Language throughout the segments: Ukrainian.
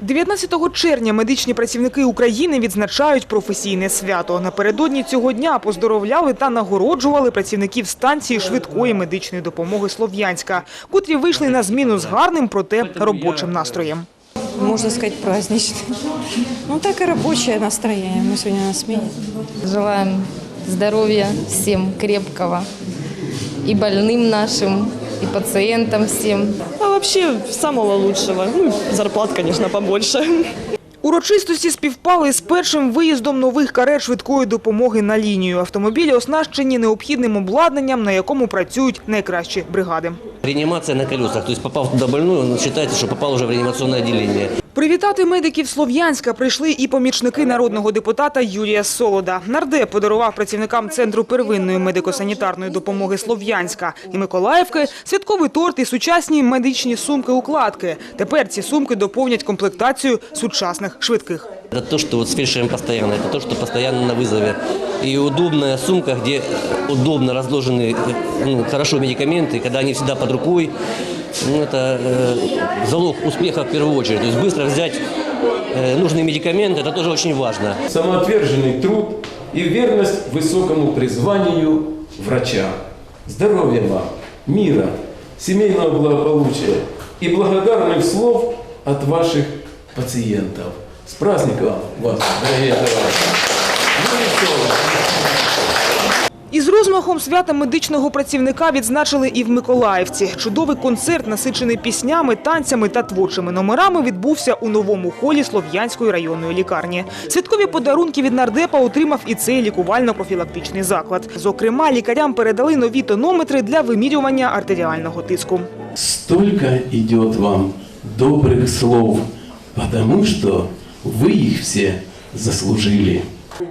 19 червня медичні працівники України відзначають професійне свято. Напередодні цього дня поздоровляли та нагороджували працівників станції швидкої медичної допомоги Слов'янська, котрі вийшли на зміну з гарним, проте робочим настроєм. можно сказать, праздничный. Ну, так и рабочее настроение. Мы сегодня на смене. Желаем здоровья всем крепкого. И больным нашим, и пациентам всем. Вообще самого лучшего. Ну, зарплат, конечно, побольше. Урочистості співпали з першим виїздом нових карет швидкої допомоги на лінію. Автомобілі оснащені необхідним обладнанням, на якому працюють найкращі бригади. Реанимация на колесах. То попав туда больной, он считается, что попал в реанимационное отделение. Привітати медиків Слов'янська прийшли і помічники народного депутата Юрія Солода. Нардеп подарував працівникам Центру первинної медико-санітарної допомоги Слов'янська і Миколаївки святковий торт і сучасні медичні сумки-укладки. Тепер ці сумки доповнять комплектацію сучасних швидких. Это то, что вот с фельдшером постоянно, это то, что постоянно на вызове. И удобная сумка, где удобно разложены ну, хорошо медикаменты, когда они всегда под рукой. Ну, это э, залог успеха в первую очередь. То есть быстро взять э, нужные медикаменты, это тоже очень важно. самоотверженный труд и верность высокому призванию врача. Здоровья вам, мира, семейного благополучия и благодарных слов от ваших пациентов. С праздником вас, дорогие товарищи! Ну. Із розмахом свята медичного працівника відзначили і в Миколаївці. Чудовий концерт, насичений піснями, танцями та творчими номерами, відбувся у новому холі Слов'янської районної лікарні. Святкові подарунки від нардепа отримав і цей лікувально-профілактичний заклад. Зокрема, лікарям передали нові тонометри для вимірювання артеріального тиску. Столько идет вам добрых слов, потому что вы їх всі заслужили.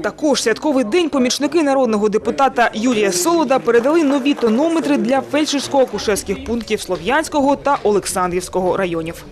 Також святковий день помічники народного депутата Юрія Солода передали нові тонометри для фельдшерсько-акушерських пунктів Слов'янського та Олександрівського районів.